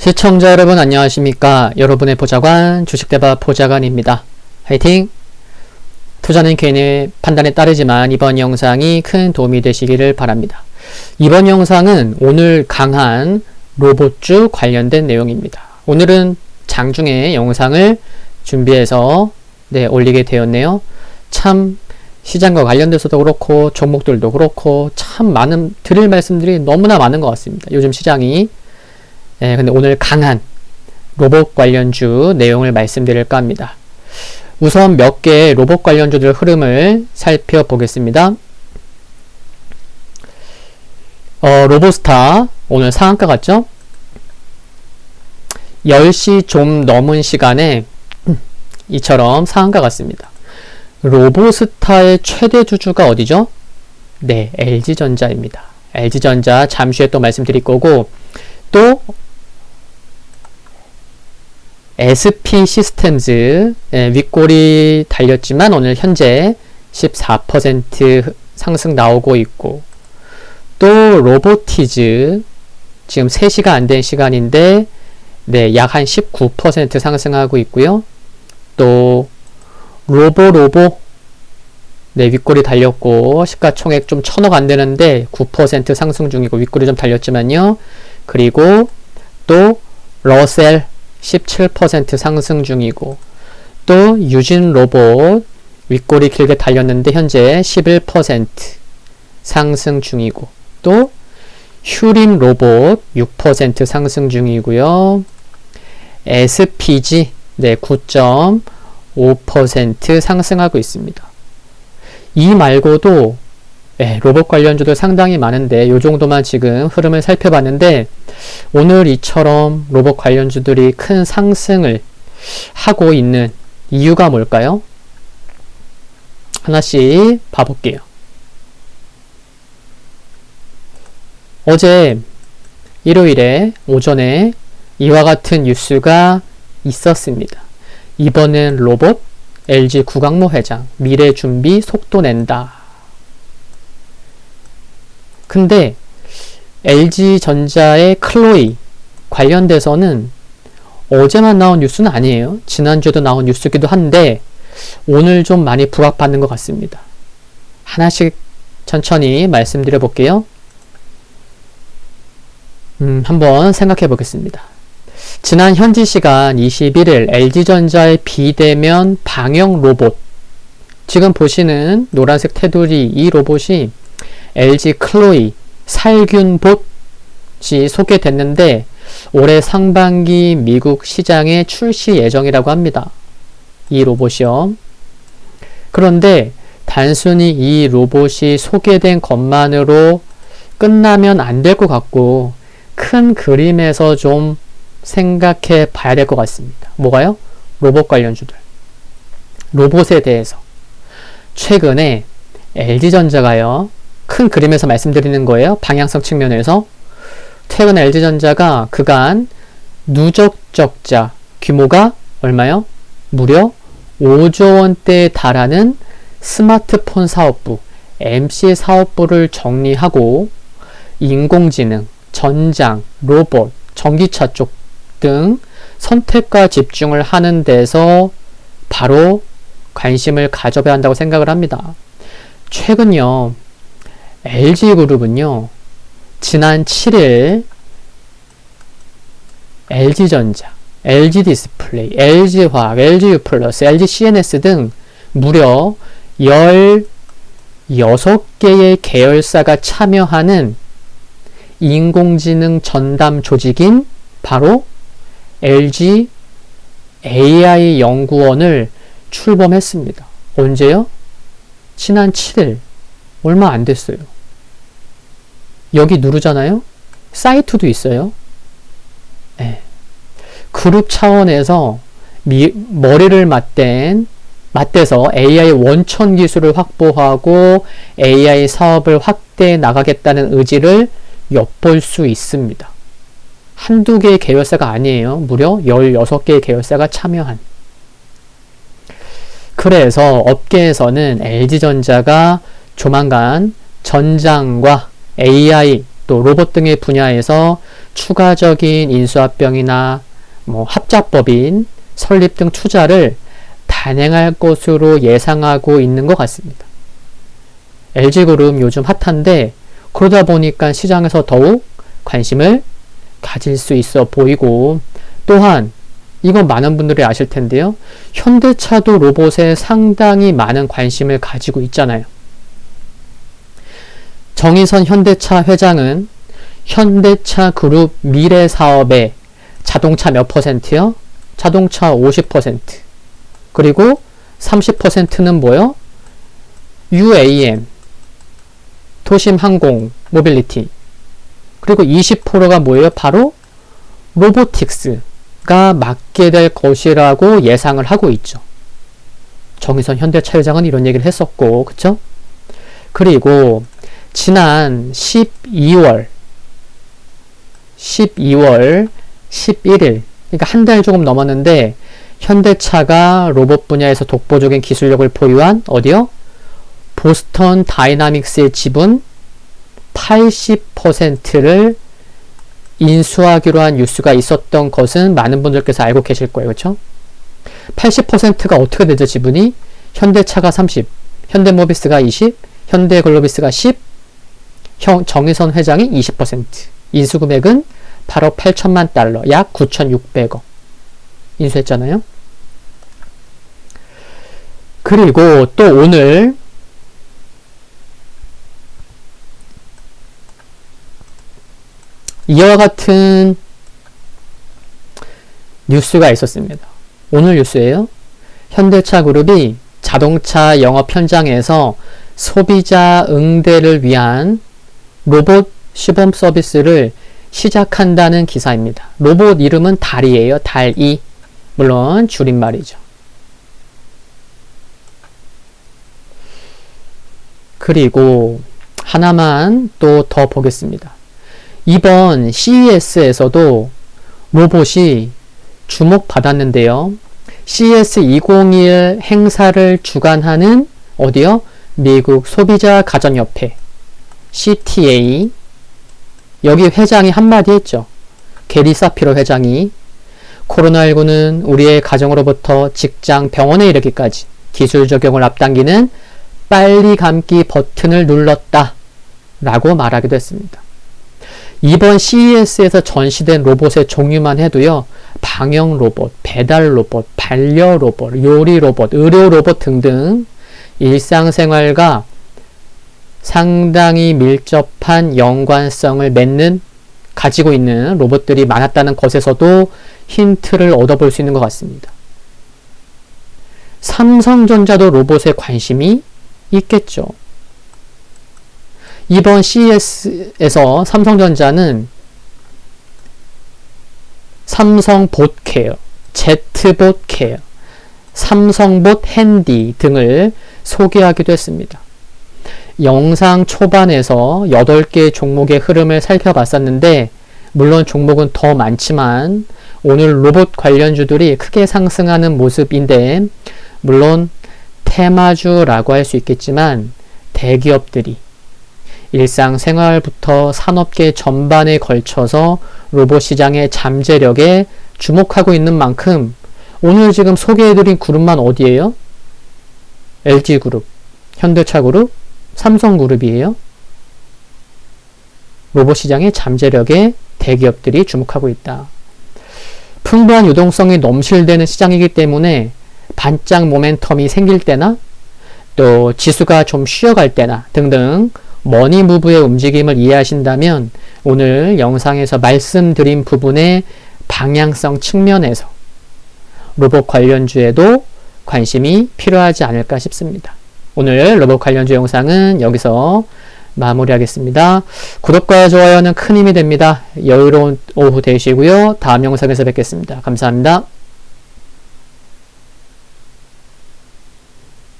시청자 여러분 안녕하십니까? 여러분의 보좌관 주식대박 보좌관입니다. 화이팅! 투자는 개인의 판단에 따르지만 이번 영상이 큰 도움이 되시기를 바랍니다. 이번 영상은 오늘 강한 로봇주 관련된 내용입니다. 오늘은 장중에 영상을 준비해서 네, 올리게 되었네요. 참 시장과 관련돼서도 그렇고 종목들도 그렇고 참 많은 드릴 말씀들이 너무나 많은 것 같습니다. 요즘 시장이 예, 근데 오늘 강한 로봇 관련주 내용을 말씀드릴까 합니다. 우선 몇 개의 로봇 관련주들 흐름을 살펴보겠습니다. 어, 로보스타 오늘 상한가 같죠? 10시 좀 넘은 시간에 이처럼 상한가 같습니다. 로보스타의 최대 주주가 어디죠? 네, LG전자입니다. LG전자 잠시 후에 또 말씀드릴 거고 또 SP 시스템즈 예, 윗골이 달렸지만 오늘 현재 14% 상승 나오고 있고 또 로보티즈 지금 3시가 안 된 시간인데 네, 약 한 19% 상승하고 있고요. 또 로보 로보 네, 윗골이 달렸고 시가총액 좀 천억 안 되는데 9% 상승 중이고 윗골이 좀 달렸지만요. 그리고 또 러셀 17% 상승 중이고 또 유진 로봇 윗골이 길게 달렸는데 현재 11% 상승 중이고 또 휴림 로봇 6% 상승 중이고요. SPG 네, 9.5% 상승하고 있습니다. 이 말고도 네, 로봇 관련주도 상당히 많은데 이 정도만 지금 흐름을 살펴봤는데 오늘 이처럼 로봇 관련주들이 큰 상승을 하고 있는 이유가 뭘까요? 하나씩 봐볼게요. 어제 일요일에 오전에 이와 같은 뉴스가 있었습니다. 이번엔 로봇 LG 구강모 회장 미래 준비 속도 낸다. 근데 LG전자의 클로이 관련돼서는 어제만 나온 뉴스는 아니에요. 지난주에도 나온 뉴스기도 한데 오늘 좀 많이 부각받는 것 같습니다. 하나씩 천천히 말씀드려 볼게요. 음, 한번 생각해 보겠습니다. 지난 현지 시간 21일 LG전자의 비대면 방역 로봇 지금 보시는 노란색 테두리 이 로봇이 LG 클로이 살균봇이 소개됐는데 올해 상반기 미국 시장에 출시 예정이라고 합니다. 이 로봇이요. 그런데 단순히 이 로봇이 소개된 것만으로 끝나면 안 될 것 같고 큰 그림에서 좀 생각해 봐야 될 것 같습니다. 뭐가요? 로봇 관련주들. 로봇에 대해서. 최근에 LG전자가요, 큰 그림에서 말씀드리는 거예요. 방향성 측면에서. 최근 LG전자가 그간 누적 적자 규모가 얼마요? 무려 5조 원대에 달하는 스마트폰 사업부, MC 사업부를 정리하고 인공지능, 전장, 로봇, 전기차 쪽 등 선택과 집중을 하는 데서 바로 관심을 가져야 한다고 생각을 합니다. 최근요, LG그룹은요, 지난 7일 LG전자, LG디스플레이, LG화학, LGU 플러스, LG CNS 등 무려 16개의 계열사가 참여하는 인공지능 전담 조직인 바로 LG AI 연구원을 출범했습니다. 언제요? 지난 7일. 얼마 안 됐어요. 여기 누르잖아요? 사이트도 있어요. 네. 그룹 차원에서 미, 머리를 맞댄 맞대서 AI 원천 기술을 확보하고 AI 사업을 확대해 나가겠다는 의지를 엿볼 수 있습니다. 한두 개의 계열사가 아니에요. 무려 16개의 계열사가 참여한. 그래서 업계에서는 LG전자가 조만간 전장과 AI 또 로봇 등의 분야에서 추가적인 인수합병이나 뭐 합작법인 설립 등 투자를 단행할 것으로 예상하고 있는 것 같습니다. LG그룹 요즘 핫한데 그러다 보니까 시장에서 더욱 관심을 가질 수 있어 보이고 또한 이건 많은 분들이 아실 텐데요. 현대차도 로봇에 상당히 많은 관심을 가지고 있잖아요. 정의선 현대차 회장은 현대차 그룹 미래 사업에 자동차 몇 퍼센트요? 자동차 50%. 그리고 30%는 뭐요? UAM, 도심 항공, 모빌리티. 그리고 20%가 뭐예요? 바로 로보틱스가 맡게 될 것이라고 예상을 하고 있죠. 정의선 현대차 회장은 이런 얘기를 했었고, 그쵸? 그리고 지난 12월, 12월 11일, 그러니까 한 달 조금 넘었는데, 현대차가 로봇 분야에서 독보적인 기술력을 보유한 어디요? 보스턴 다이나믹스의 지분 80%를 인수하기로 한 뉴스가 있었던 것은 많은 분들께서 알고 계실 거예요. 그렇죠? 80%가 어떻게 되죠, 지분이? 현대차가 30, 현대모비스가 20, 현대글로비스가 10, 형, 정의선 회장이 20%. 인수금액은 8억 8천만 달러, 약 9,600억. 인수했잖아요. 그리고 또 오늘 이와 같은 뉴스가 있었습니다. 오늘 뉴스예요. 현대차 그룹이 자동차 영업 현장에서 소비자 응대를 위한 로봇 시범 서비스를 시작한다는 기사입니다. 로봇 이름은 달이에요. 달이. 물론 줄임말이죠. 그리고 하나만 또 더 보겠습니다. 이번 CES에서도 로봇이 주목받았는데요. CES 2021 행사를 주관하는 어디요? 미국 소비자 가전협회 CTA 여기 회장이 한마디 했죠. 게리 사피로 회장이 코로나19는 우리의 가정으로부터 직장, 병원에 이르기까지 기술 적용을 앞당기는 빨리 감기 버튼을 눌렀다. 라고 말하기도 했습니다. 이번 CES에서 전시된 로봇의 종류만 해도요, 방역 로봇, 배달 로봇, 반려 로봇, 요리 로봇, 의료 로봇 등등 일상생활과 상당히 밀접한 연관성을 맺는 가지고 있는 로봇들이 많았다는 것에서도 힌트를 얻어볼 수 있는 것 같습니다. 삼성전자도 로봇에 관심이 있겠죠. 이번 CES에서 삼성전자는 삼성 봇케어, 제트봇 케어, 삼성봇 핸디 등을 소개하기도 했습니다. 영상 초반에서 8개 종목의 흐름을 살펴봤었는데 물론 종목은 더 많지만 오늘 로봇 관련주들이 크게 상승하는 모습인데 물론 테마주라고 할 수 있겠지만 대기업들이 일상생활부터 산업계 전반에 걸쳐서 로봇 시장의 잠재력에 주목하고 있는 만큼 오늘 지금 소개해드린 그룹만 어디예요? LG그룹, 현대차그룹, 삼성그룹이에요. 로봇 시장의 잠재력에 대기업들이 주목하고 있다. 풍부한 유동성이 넘실대는 시장이기 때문에 반짝 모멘텀이 생길 때나 또 지수가 좀 쉬어갈 때나 등등 머니 무브의 움직임을 이해하신다면 오늘 영상에서 말씀드린 부분의 방향성 측면에서 로봇 관련주에도 관심이 필요하지 않을까 싶습니다. 오늘 로봇 관련주 영상은 여기서 마무리하겠습니다. 구독과 좋아요는 큰 힘이 됩니다. 여유로운 오후 되시고요. 다음 영상에서 뵙겠습니다. 감사합니다.